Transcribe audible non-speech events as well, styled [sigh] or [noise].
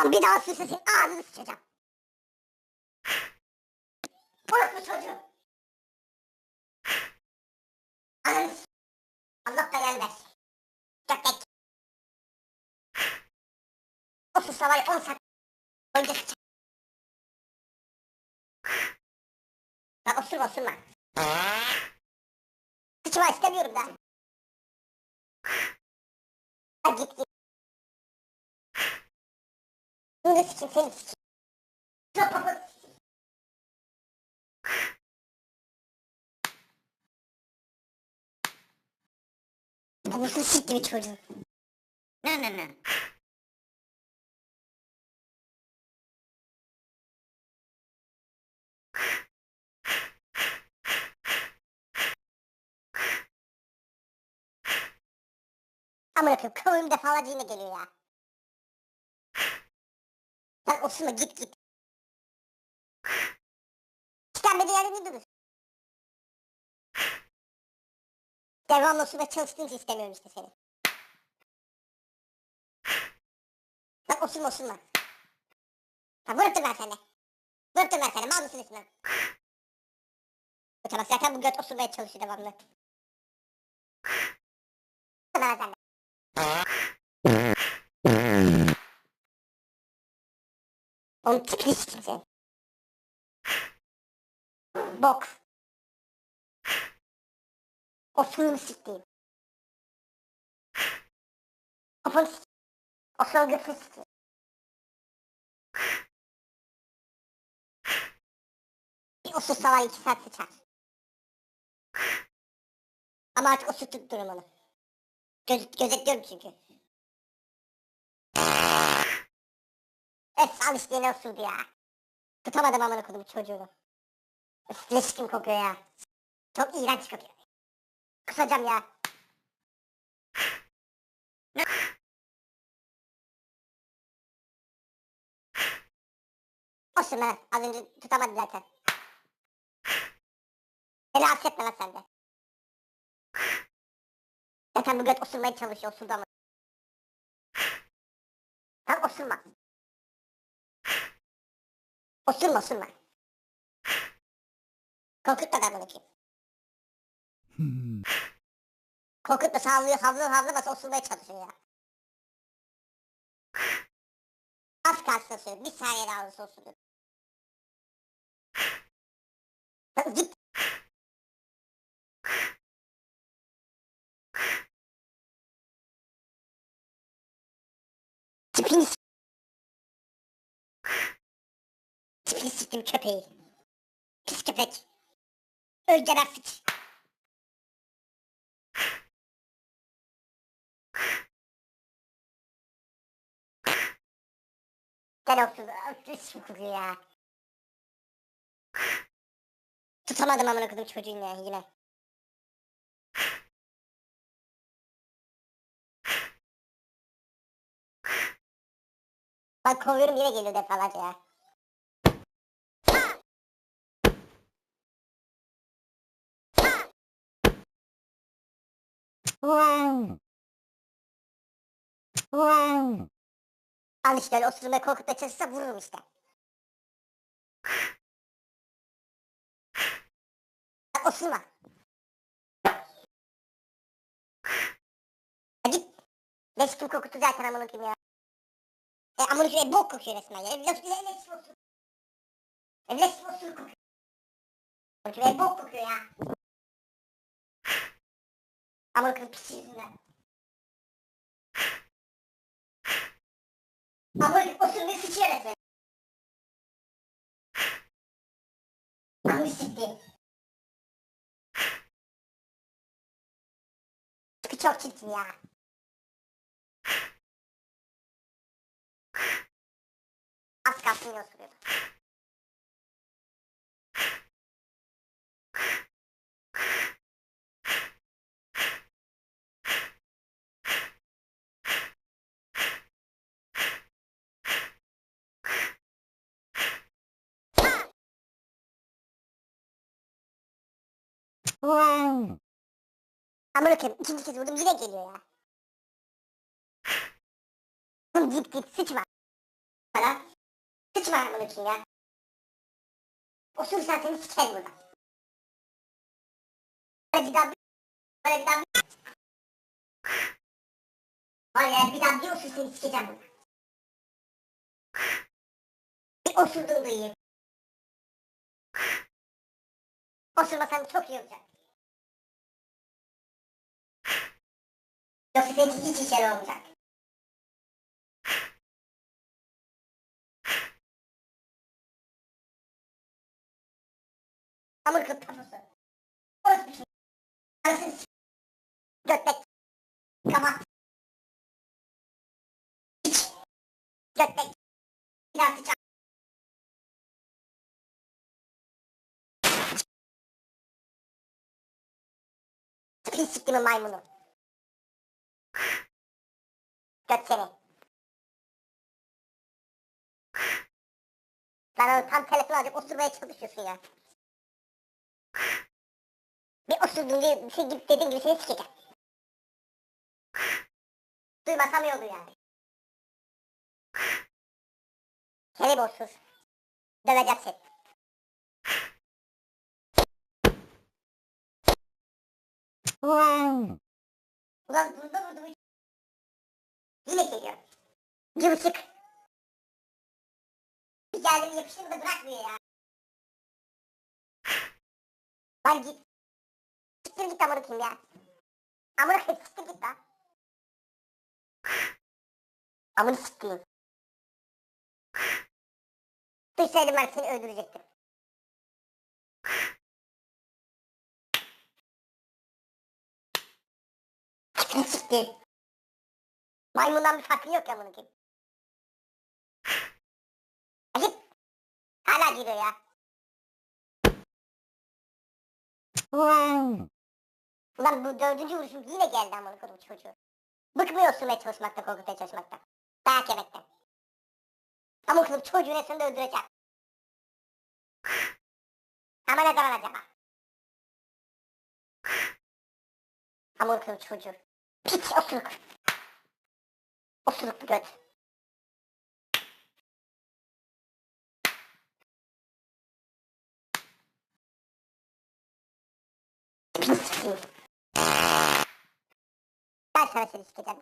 Ulan bir daha senin ağzını sıçacağım. Orası çocuğu. Ananı Allah belanı versin. Çok tek. O susa var ya 10 saat boyunca sıçacağım. Lan osurma osurma. Sıçma istemiyorum da. Git git. Bunu sikeyim seni kapat. Babasını sikti bir çocuğun. Ne ne ne. Amına koyayım kıvırım defalarca yine geliyor ya. Lan Osman git git. Kitlenmediği yerde ne durur? Devamlı Osman'a çalıştığın için istemiyorum işte seni. Lan Osman Osman. Ha vurup dur ben seni. Vurup dur ben seni. Mal mısın üstüne? Uçamaz zaten bu göt osurmaya çalışıyor devamlı. Ben sende. Oğlum tipini sikeyim seni. Bok. O suyunu sikeyim. Kafanı sikeyim. O sol götünü sikeyim. Bir osursa var iki saat sıçar. Ama artık osurttuk durum onu. Göz, gözetliyorum çünkü. Öf al işte yine ya. Tutamadım amına kodum çocuğunu. Öf leş kim kokuyor ya. Çok iğrenç kokuyor. Kusacağım ya. Olsun lan az önce tutamadı zaten. Beni affetme lan sen de. Zaten bu göt osurmaya çalışıyor osurdu ama. Tam osurma. Osurma osurma. Korkutma da bunu ki. Korkutma sağlıyor havlıyor havlamasa osurmaya çalışıyor ya. Az kalsın osuruyor. Bir saniye daha olursa osuruyor. Git. Tipini Tipini siktim köpeği. Pis köpek. Öl geber sıç. Gel olsun. Üç kokuyor ya. Tutamadım amına kodum çocuğun ya yine. Bak kovuyorum yine geliyor defalarca ya. Al işte öyle osurmaya korkutmaya çalışırsa vururum işte. Osurma. Git. Leş kim kokuttu zaten amına koyayım ya. E amına koyayım e, bok kokuyor resmen ya. Leş leş leş osur. E leş osur kokuyor. Amına koyayım e, bok kokuyor ya. Amına koyayım pis yüzünden. Amına koyayım osurmuyor sıçıyor resmen. Amına sikti. Çünkü çok çirkin ya. Az kalsın yine osuruyordu. Amına koyayım ikinci kez vurdum yine geliyor ya. Oğlum git git sıçma. Sıçma amına için ya. Osursan seni sikerim burada. Böyle bir daha böyle bir daha Var ya bir daha bir osur seni sikeceğim burada. Bir osurdun duyayım. Osurmasan çok iyi olacak. Yoksa senin hiç işe olmayacak. Hamur kılıp kafosu. Orası bir şey. Arasını s**. Kama. İç. Götlek. Bir daha sıçar. Pis siktimin maymunu. Göt seni. Lan o tam telefonu alacak osurmaya çalışıyorsun ya. Bir osurdun diye bir şey gibi dediğin gibi seni sikeceğim. Duymasam iyi olur yani. Seni bir osur. Döveceksin. Ulan burada bu. Yine geliyor. Cıvıcık. Bir geldim yapıştı da bırakmıyor ya. Lan git. Siktir git amına kim ya. Amına koyayım siktir git lan. Amını siktireyim. Duysaydım ben seni öldürecektim. Siktir siktir. Maymundan bir farkın yok ya bunun kim. Git. [laughs] Hala giriyor ya. Ulan bu dördüncü vuruşum yine geldi amına koyayım çocuğu. Bıkmıyor sürmeye çalışmakta, korkutmaya çalışmakta. Dayak yemekten. Amına koyayım çocuğu en sonunda öldüreceğim. Ama ne zaman acaba? Amına koyayım çocuğu. Piç osuruk. Osuruk bir göt. Piç sikeyim. Ben sana seni sikeceğim.